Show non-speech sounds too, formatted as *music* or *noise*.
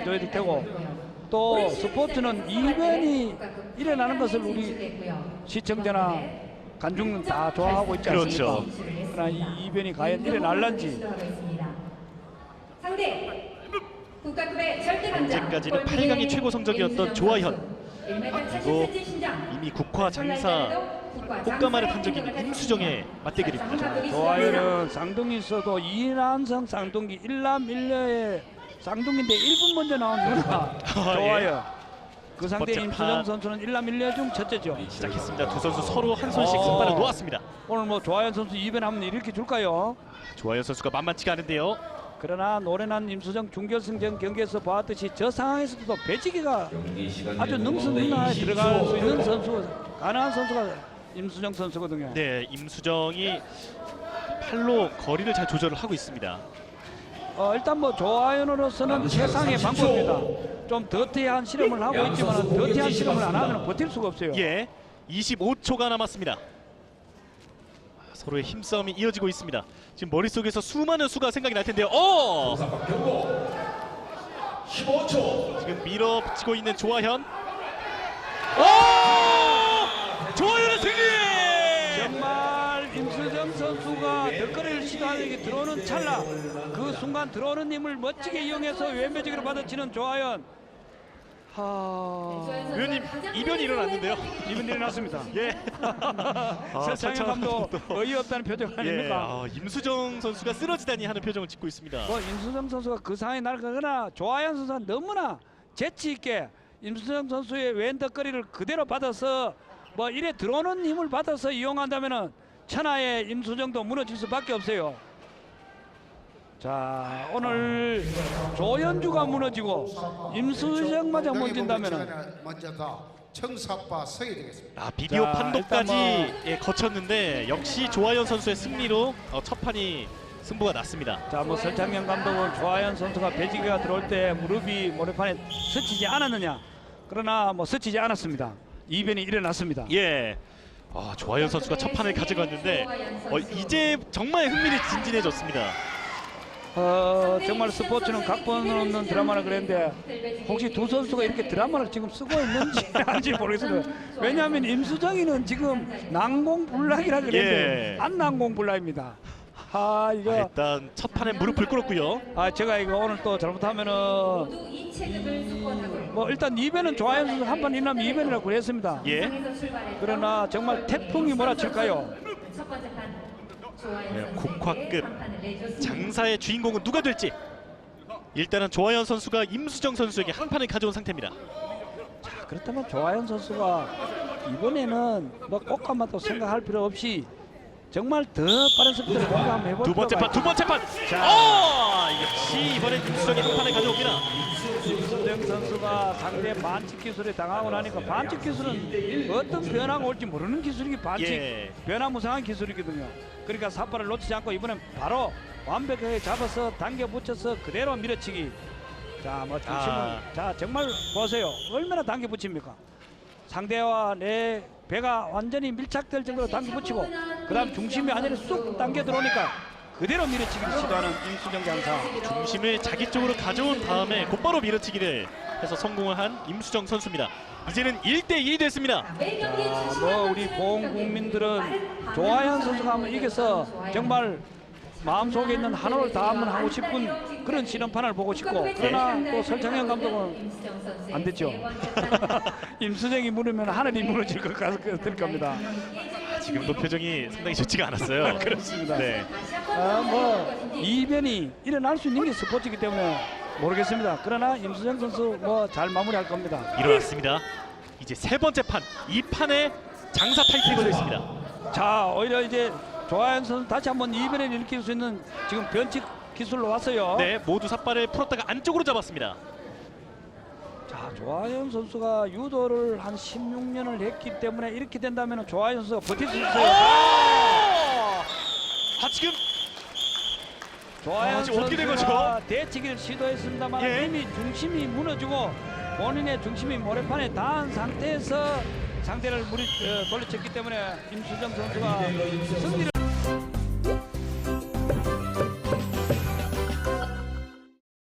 보내줘야 될 테고. 또 스포츠는 이변이 일어나는 것을 우리 시청자나 관중은 다 좋아하고 있지 않습니까? 그렇죠. 그러나 이 이변이 과연 일어날런지. 상대 국가급의 절대 강자 현재까지는 8강이 최고 성적이었던 조아현. 그리고 이미 국화 장사 꽃가마를 탄 적이 있는 임수정의 맞대결입니다. 좋아요는 쌍둥이 있어도 이난성 쌍둥이 일남 일녀의 쌍둥이인데 1분 먼저 나온 *laughs* 누나 좋아요. 그 상대 번째 임수정 판. 선수는 일남 일녀 중 첫째죠. 시작했습니다. 두 선수 서로 한 손씩 어. 승발을 놓았습니다. 오늘 뭐 조아연 선수 이변 한번 일으켜 줄까요? 조아현 선수가 만만치가 않은데요. 그러나 노련한 임수정 준결승전 경기에서 보았듯이 저 상황에서도 배지기가 아주 능수능란에 들어갈 수 있는 선수 가능한 선수가 임수정 선수거든요. 네, 임수정이 팔로 거리를 잘 조절을 하고 있습니다. 어, 일단 뭐 조아연으로서는 최상의 방법입니다. 좀 더티한 실험을 하고 있지만 더티한 실험을 안 하면 버틸 수가 없어요. 예, 25초가 남았습니다. 서로의 힘싸움이 이어지고 있습니다. 지금 머릿속에서 수많은 수가 생각이 날 텐데요. 어! 15초. 지금 밀어붙이고 있는 조아현. 오! 조아현의 승리! 정말 임수정 선수가 덧거리를 시도하는 들어오는 찰나 그 순간 들어오는 힘을 멋지게 이용해서 왼배지기로 받아치는 조아연 하... 의원님 이변이 일어났는데요. 이분 일어났습니다. 예. *laughs* 아, 설창현 감독. 어이없다는 표정 예, 아닙니까? 아, 임수정 선수가 쓰러지다니 하는 표정을 짓고 있습니다. 뭐 임수정 선수가 그 상황에 날아가거나 조아연 선수가 너무나 재치 있게 임수정 선수의 왼 덕거리를 그대로 받아서 뭐 이래 들어오는 힘을 받아서 이용한다면은 천하의 임수정도 무너질 수밖에 없어요. 자 오늘 조연주가 무너지고 임수정마저 무너진다면은 먼저 다 청사파 서게 되겠습니다. 아, 비디오 자, 판독까지 뭐- 예, 거쳤는데 역시 조아현 선수의 승리로 어, 첫 판이 승부가 났습니다. 자뭐 설창현 감독은 조아연 선수가 배지기가 들어올 때 무릎이 모래판에 스치지 않았느냐 그러나 뭐 스치지 않았습니다. 이변이 일어났습니다. 예. 아, 조아현 선수가 첫 판을 가져갔는데 어, 이제 정말 흥미를 진진해졌습니다. 어, 정말 스포츠는 각본 없는 드라마라 그랬는데 혹시 두 선수가 이렇게 드라마를 지금 쓰고 있는지 *laughs* 아닌지 모르겠어요. 왜냐하면 임수정이는 지금 난공불락이라 그랬는데 예. 안 난공불락입니다. 아 이거 일단 첫 판에 무릎을 꿇었고요. 아 제가 이거 오늘 또 잘못하면은 뭐 일단 2배는 조아연 선수 한판 일라면 2배이라고 그랬습니다. 예. 그러나 정말 태풍이 몰아칠까요? 네, 국화급. 장사의 주인공은 누가 될지 일단은 조아현 선수가 임수정 선수에게 한 판을 가져온 상태입니다. 자, 그렇다면 조아연 선수가 이번에는 뭐 꽃감마도 생각할 필요 없이 정말 더 빠른 스피드로 공격 한번 해볼 두 번째 판, 두 번째 판. 자. 어! 역시 이번엔 임수정이 한 판을 가져옵니다. 임수정 선수가 상대 반칙 기술에 당하고 나니까 반칙 기술은 어떤 변화가 올지 모르는 기술이 반칙 예. 변화무쌍한 기술이거든요. 그러니까 삿발을 놓치지 않고 이번엔 바로 완벽하게 잡아서 당겨 붙여서 그대로 밀어치기. 자, 뭐 중심을 아. 자 정말 보세요. 얼마나 당겨 붙입니까? 상대와 내 배가 완전히 밀착될 정도로 당겨 붙이고 그 다음 중심이 완전히 쑥 당겨 들어오니까 그대로 밀어치기를 시도하는 임수정 장사. 중심을 자기 쪽으로 가져온 다음에 곧바로 밀어치기를 해서 성공을 한 임수정 선수입니다. 이제는 1대1이 됐습니다. 자, 뭐 우리 보험 국민들은 조하연 선수가 한번 이겨서 정말 마음속에 있는 한올 다 한번 하고 싶은 그런 실험판을 보고 싶고 그러나 또 설창현 감독은 안 됐죠. *laughs* 임수정이 무르면 하늘이 무너질 것 같을 겁니다. 지금도 표정이 상당히 좋지가 않았어요. *laughs* 그렇습니다. 네. 아, 뭐 이변이 일어날 수 있는 게 스포츠이기 때문에 모르겠습니다. 그러나 임수정 선수 뭐 잘 마무리할 겁니다. 일어났습니다. 이제 세 번째 판, 이 판에 장사 타이틀이 걸려 있습니다. 자 오히려 이제 조하연 선수 다시 한번 이변을 일으킬 수 있는 지금 변칙 기술로 왔어요. 네, 모두 삿발을 풀었다가 안쪽으로 잡았습니다. 자 조하연 선수가 유도를 한 16년을 했기 때문에 이렇게 된다면 조하연 선수가 버틸 수 오! 있어요. 아 지금 조하연 아, 지금 어떻게 된 선수가 대치기를 시도했습니다만 예. 이미 중심이 무너지고 본인의 중심이 모래판에 닿은 상태에서 상대를 무리 어, 돌려쳤기 때문에 임수정 선수가 승리를 Thanks.